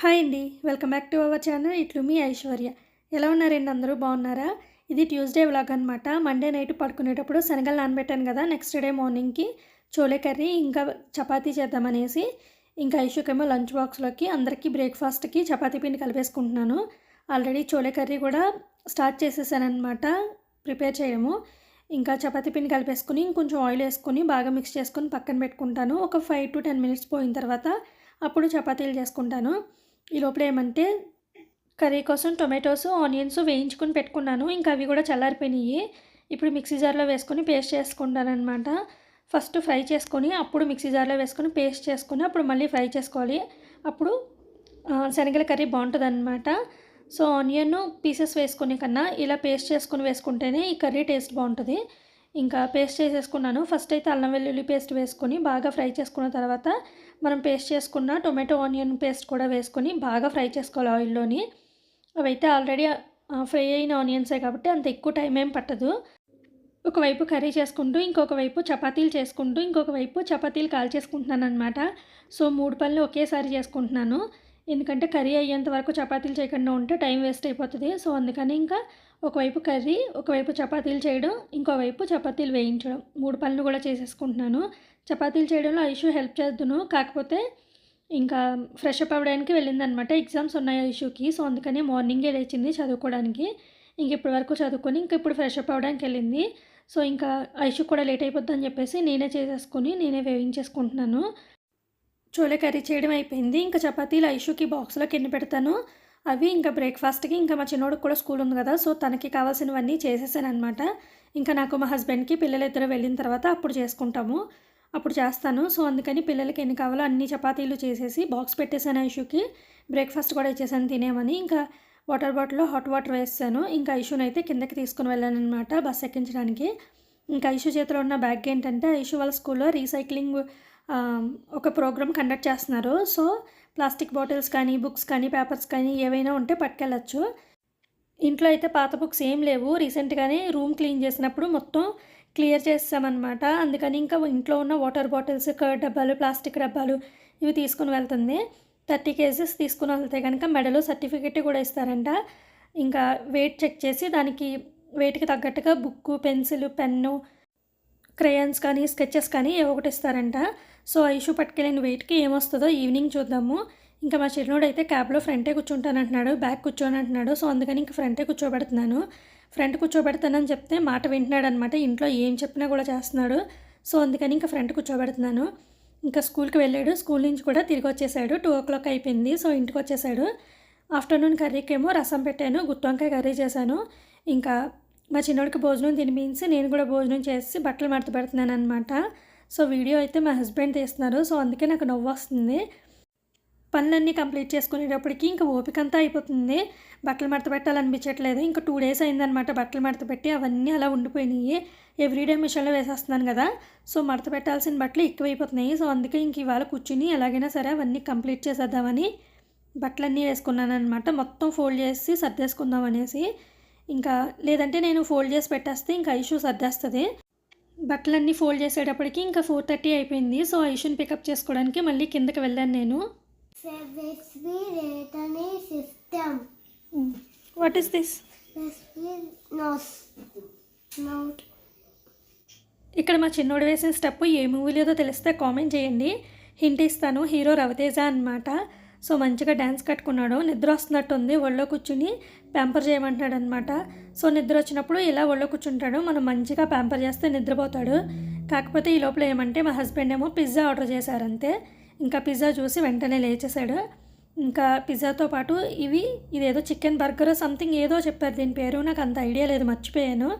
Hi అండి. Welcome back to our channel. ఇట్లు మీ ఐశ్వర్య. ఎలా ఉన్నారండి అందరూ? బాగున్నారా? ఇది ట్యూస్డే వ్లాగ్ అనమాట మండే నైట్ పడుకునేటప్పుడు శనగలు నానబెట్టాను కదా నెక్స్ట్ డే మార్నింగ్కి చోలే కర్రీ ఇంకా చపాతీ చేద్దామనేసి ఇంకా ఐషుకేమో లంచ్ బాక్స్లోకి అందరికీ బ్రేక్ఫాస్ట్కి చపాతీ పిండి కలిపేసుకుంటున్నాను. ఆల్రెడీ చోలే కర్రీ కూడా స్టార్ట్ చేసేసానమాట ప్రిపేర్ చేయడము ఇంకా చపాతీ పిండి కలిపేసుకుని ఇంకొంచెం ఆయిల్ వేసుకుని బాగా మిక్స్ చేసుకొని పక్కన పెట్టుకుంటాను. ఒక ఫైవ్ టు టెన్ మినిట్స్ పోయిన తర్వాత అప్పుడు చపాతీలు చేసుకుంటాను. ఈ లోపల ఏమంటే కర్రీ కోసం టొమాటోస్ ఆనియన్స్ వేయించుకొని పెట్టుకున్నాను. ఇంకా అవి కూడా చల్లారిపోయినాయి. ఇప్పుడు మిక్సీ జార్లో వేసుకొని పేస్ట్ చేసుకుంటాను అనమాట ఫస్ట్ ఫ్రై చేసుకొని అప్పుడు మిక్సీ జార్లో వేసుకొని పేస్ట్ చేసుకొని అప్పుడు మళ్ళీ ఫ్రై చేసుకోవాలి. అప్పుడు శనగల కర్రీ బాగుంటుందనమాట సో ఆనియన్ పీసెస్ వేసుకునే కన్నా ఇలా పేస్ట్ చేసుకొని వేసుకుంటేనే ఈ కర్రీ టేస్ట్ బాగుంటుంది. ఇంకా పేస్ట్ చేసేసుకున్నాను. ఫస్ట్ అయితే అల్లం వెల్లుల్లి పేస్ట్ వేసుకొని బాగా ఫ్రై చేసుకున్న తర్వాత మనం పేస్ట్ చేసుకున్న టొమాటో ఆనియన్ పేస్ట్ కూడా వేసుకొని బాగా ఫ్రై చేసుకోవాలి ఆయిల్లోని. అవైతే ఆల్రెడీ ఫ్రై అయిన ఆనియన్సే కాబట్టి అంత ఎక్కువ టైం ఏం పట్టదు. ఒకవైపు కర్రీ చేసుకుంటూ ఇంకొక వైపు చపాతీలు చేసుకుంటూ ఇంకొక వైపు చపాతీలు కాల్ చేసుకుంటున్నాను అనమాట సో మూడు పనులు ఒకేసారి చేసుకుంటున్నాను. ఎందుకంటే కర్రీ అయ్యేంత వరకు చపాతీలు చేయకుండా ఉంటే టైం వేస్ట్ అయిపోతుంది. సో అందుకని ఇంకా ఒకవైపు కర్రీ ఒకవైపు చపాతీలు చేయడం ఇంకోవైపు చపాతీలు వేయించడం. మూడు పనులు కూడా చేసేసుకుంటున్నాను. చపాతీలు చేయడంలో ఐషు హెల్ప్ చేద్దును. కాకపోతే ఇంకా ఫ్రెష్ అప్ అవ్వడానికి వెళ్ళిందనమాట. ఎగ్జామ్స్ ఉన్నాయి ఐషుకి. సో అందుకని మార్నింగే లేచింది చదువుకోవడానికి. ఇంక ఇప్పటి వరకు చదువుకొని ఇంక ఇప్పుడు ఫ్రెష్ అప్ అవ్వడానికి వెళ్ళింది. సో ఇంకా ఐషు కూడా లేట్ అయిపోద్ది అని చెప్పేసి నేనే చేసేసుకొని నేనే వేయించేసుకుంటున్నాను. చోలే కర్రీ చేయడం అయిపోయింది. ఇంకా చపాతీలు ఐషుకి బాక్స్లోకి ఎన్ని పెడతాను? అవి ఇంకా బ్రేక్ఫాస్ట్కి ఇంకా మా చిన్నోడికి కూడా స్కూల్ ఉంది కదా సో తనకి కావాల్సినవన్నీ చేసేసాను అనమాట ఇంకా నాకు మా హస్బెండ్కి పిల్లలిద్దరు వెళ్ళిన తర్వాత అప్పుడు చేసుకుంటాము అప్పుడు చేస్తాను. సో అందుకని పిల్లలకి ఎన్ని కావాలో అన్ని చపాతీలు చేసేసి బాక్స్ పెట్టేశాను ఐషుకి. బ్రేక్ఫాస్ట్ కూడా ఇచ్చేసాను తినేమని. ఇంకా వాటర్ బాటిల్లో హాట్ వాటర్ వేసాను. ఇంకా ఐషుని అయితే కిందకి తీసుకుని వెళ్ళాను అనమాట బస్ ఎక్కించడానికి. ఇంకా ఐషు చేతిలో ఉన్న బ్యాగ్ ఏంటంటే ఐషు వాళ్ళ స్కూల్లో రీసైక్లింగ్ ఒక ప్రోగ్రామ్ కండక్ట్ చేస్తున్నారు. సో ప్లాస్టిక్ బాటిల్స్ కానీ బుక్స్ కానీ పేపర్స్ కానీ ఏవైనా ఉంటే పట్టుకెళ్ళచ్చు. ఇంట్లో అయితే పాత బుక్స్ ఏం లేవు. రీసెంట్గానే రూమ్ క్లీన్ చేసినప్పుడు మొత్తం క్లియర్ చేసామన్నమాట అందుకని ఇంకా ఇంట్లో ఉన్న వాటర్ బాటిల్స్ కర్డ్ డబ్బాలు ప్లాస్టిక్ డబ్బాలు ఇవి తీసుకుని వెళ్తుంది. థర్టీ కేజెస్ తీసుకుని వెళ్తే కనుక మెడలో సర్టిఫికెట్ కూడా ఇస్తారంట. ఇంకా వెయిట్ చెక్ చేసి దానికి వెయిట్కి తగ్గట్టుగా బుక్కు పెన్సిల్ పెన్ను క్రేయన్స్ కానీ స్కెచెస్ కానీ ఏ ఒకటి ఇస్తారంట. సో ఐషు పట్టుకెళ్ళిన వెయిట్కి ఏమొస్తుందో ఈవినింగ్ చూద్దాము. ఇంకా మా చిరునోడు అయితే క్యాబ్లో ఫ్రంటే కూర్చుంటానంటున్నాడు బ్యాక్ కూర్చోని అంటున్నాడు సో అందుకని ఇంకా ఫ్రంటే కూర్చోబెడుతున్నాను. ఫ్రంట్ కూర్చోబెడతానని చెప్తే మాట వింటున్నాడు అనమాట ఇంట్లో ఏం చెప్పినా కూడా చేస్తున్నాడు. సో అందుకని ఇంకా ఫ్రంట్ కూర్చోబెడుతున్నాను. ఇంకా స్కూల్కి వెళ్ళాడు స్కూల్ నుంచి కూడా తిరిగి వచ్చేసాడు టూ ఓ క్లాక్ అయిపోయింది సో ఇంటికి వచ్చేసాడు ఆఫ్టర్నూన్ కర్రీకి ఏమో రసం పెట్టాను గుత్తొంకాయ కర్రీ చేశాను. ఇంకా మా చిన్నోడికి భోజనం తినిపించి నేను కూడా భోజనం చేసి బట్టలు మడత పెడుతున్నాను అనమాట సో వీడియో అయితే మా హస్బెండ్ తీస్తున్నారు. సో అందుకే నాకు నవ్వు వస్తుంది. పనులన్నీ కంప్లీట్ చేసుకునేటప్పటికి ఇంకా ఓపిక అంతా అయిపోతుంది. బట్టలు మడత పెట్టాలనిపించట్లేదు. ఇంకా టూ డేస్ అయిందనమాట బట్టలు మడత పెట్టి అవన్నీ అలా ఉండిపోయినాయి. ఎవ్రీడే మిషన్లో వేసేస్తున్నాను కదా. సో మడత పెట్టాల్సిన బట్టలు ఎక్కువైపోతున్నాయి. సో అందుకే ఇంక ఇవాళ కూర్చుని ఎలాగైనా సరే అవన్నీ కంప్లీట్ చేసేద్దామని బట్టలన్నీ వేసుకున్నాను అనమాట మొత్తం ఫోల్డ్ చేసి సర్దేసుకుందాం అనేసి. ఇంకా లేదంటే నేను ఫోల్డ్ చేసి పెట్టేస్తే ఇంకా ఐషూ సర్దేస్తుంది. బట్టలన్నీ ఫోల్డ్ చేసేటప్పటికి ఇంకా ఫోర్ థర్టీ అయిపోయింది. సో ఐషుని పికప్ చేసుకోవడానికి మళ్ళీ కిందకి వెళ్ళాను నేను. What is this. ఇక్కడ మా చిన్నోడు వేసిన స్టెప్ ఏ మూవీలేదో తెలిస్తే కామెంట్ చేయండి. హింట్ ఇస్తాను. హీరో రవితేజ అనమాట సో మంచిగా డ్యాన్స్ కట్టుకున్నాడు. నిద్ర వస్తున్నట్టుంది. ఒళ్ళో కూర్చుని ప్యాంపర్ చేయమంటున్నాడు అనమాట సో నిద్ర వచ్చినప్పుడు ఇలా ఒళ్ళో కూర్చుంటాడు. మనం మంచిగా ప్యాంపర్ చేస్తే నిద్రపోతాడు. కాకపోతే ఈ లోపల ఏమంటే మా హస్బెండ్ ఏమో పిజ్జా ఆర్డర్ చేశారంతే. ఇంకా పిజ్జా చూసి వెంటనే లేచేశాడు. ఇంకా పిజ్జాతో పాటు ఇవి ఇదేదో చికెన్ బర్గర్ సంథింగ్ ఏదో చెప్పారు. దీని పేరు నాకు అంత ఐడియా లేదు. మర్చిపోయాను.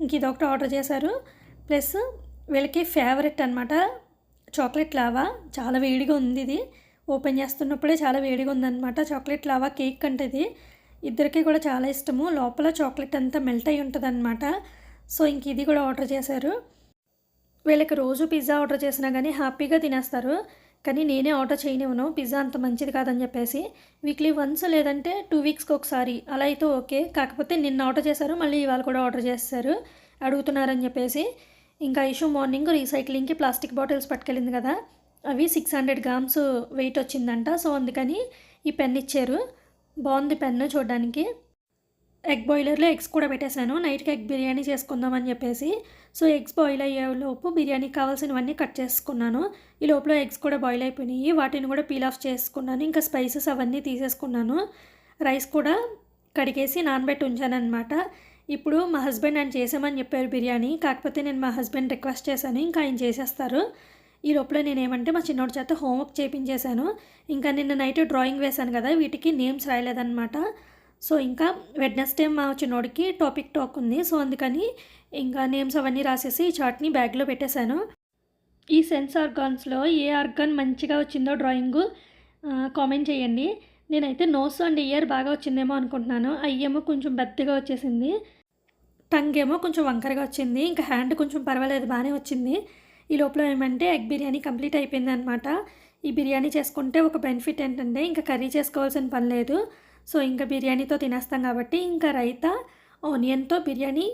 ఇంక ఇదొకటి ఆర్డర్ చేశారు. ప్లస్ వీళ్ళకి ఫేవరెట్ అనమాట చాక్లెట్ లావా. చాలా వేడిగా ఉంది ఇది. ఓపెన్ చేస్తున్నప్పుడే చాలా వేడిగా ఉందన్నమాట. చాక్లెట్ లావా కేక్ అంటే ఇది ఇద్దరికి కూడా చాలా ఇష్టము. లోపల చాక్లెట్ అంతా మెల్ట్ అయి ఉంటుంది అనమాట సో ఇంక ఇది కూడా ఆర్డర్ చేశారు. వీళ్ళకి రోజు పిజ్జా ఆర్డర్ చేసినా కానీ హ్యాపీగా తినేస్తారు. కానీ నేనే ఆర్డర్ చేయనివ్వను. పిజ్జా అంత మంచిది కాదని చెప్పేసి. వీక్లీ వన్స్ లేదంటే టూ వీక్స్కి ఒకసారి. అలా అయితే ఓకే. కాకపోతే నిన్న ఆర్డర్ చేశారు. మళ్ళీ ఇవాళ కూడా ఆర్డర్ చేస్తారు. అడుగుతున్నారని చెప్పేసి. ఇంకా ఇషు మార్నింగ్ రీసైక్లింగ్కి ప్లాస్టిక్ బాటిల్స్ పట్టుకెళ్ళింది కదా. అవి సిక్స్ హండ్రెడ్ గ్రామ్స్ వెయిట్ వచ్చిందంట. సో అందుకని ఈ పెన్ ఇచ్చారు. బాగుంది పెన్ను చూడడానికి. ఎగ్ బాయిలర్లో ఎగ్స్ కూడా పెట్టేశాను. నైట్కి ఎగ్ బిర్యానీ చేసుకుందామని చెప్పేసి. సో ఎగ్స్ బాయిల్ అయ్యే లోపు బిర్యానీకి కావాల్సినవన్నీ కట్ చేసుకున్నాను. ఈ లోపల ఎగ్స్ కూడా బాయిల్ అయిపోయినాయి. వాటిని కూడా పీల్ ఆఫ్ చేసుకున్నాను. ఇంకా స్పైసెస్ అవన్నీ తీసేసుకున్నాను. రైస్ కూడా కడిగేసి నానబెట్టి ఉంచానమాట ఇప్పుడు మా హస్బెండ్ ఆయన చేసామని చెప్పారు బిర్యానీ. కాకపోతే నేను మా హస్బెండ్ రిక్వెస్ట్ చేశాను. ఇంకా ఆయన చేసేస్తారు. ఈ లోపల నేను ఏమంటే మా చిన్నోడి చేత హోంవర్క్ చేయించేశాను ఇంకా నిన్న నైట్ డ్రాయింగ్ వేశాను కదా వీటికి నేమ్స్ రాయలేదన్నమాట. సో ఇంకా వెడ్నెస్డే మా చిన్నోడికి టాపిక్ టాక్ ఉంది. సో అందుకని ఇంకా నేమ్స్ అవన్నీ రాసేసి ఈ చార్ట్ని బ్యాగ్లో పెట్టేశాను. ఈ సెన్స్ ఆర్గాన్స్లో ఏ ఆర్గాన్ మంచిగా వచ్చిందో డ్రాయింగ్ కామెంట్ చేయండి. నేనైతే నోస్ అండ్ ఇయర్ బాగా వచ్చిందేమో అనుకుంటున్నాను. అయ్యేమో కొంచెం పెద్దగా వచ్చేసింది. టంగ్ ఏమో కొంచెం వంకరగా వచ్చింది. ఇంకా హ్యాండ్ కొంచెం పర్వాలేదు బాగానే వచ్చింది. ఈ లోపల ఏమంటే ఎగ్ బిర్యానీ కంప్లీట్ అయిపోయిందనమాట ఈ బిర్యానీ చేసుకుంటే ఒక బెనిఫిట్ ఏంటంటే ఇంకా కర్రీ చేసుకోవాల్సిన పని లేదు. సో ఇంకా బిర్యానీతో తినేస్తాం కాబట్టి ఇంకా రైతా ఆనియన్తో బిర్యానీ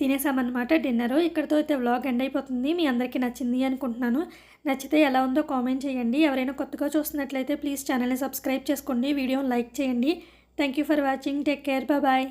తినేసామన్నమాట డిన్నరు. ఇక్కడితో అయితే వ్లాగ్ ఎండ్ అయిపోతుంది. మీ అందరికీ నచ్చింది అనుకుంటున్నాను. నచ్చితే ఎలా ఉందో కామెంట్ చేయండి. ఎవరైనా కొత్తగా చూస్తున్నట్లయితే ప్లీజ్ ఛానల్ని సబ్స్క్రైబ్ చేసుకోండి. వీడియోని లైక్ చేయండి. Thank you for watching. Take care. Bye.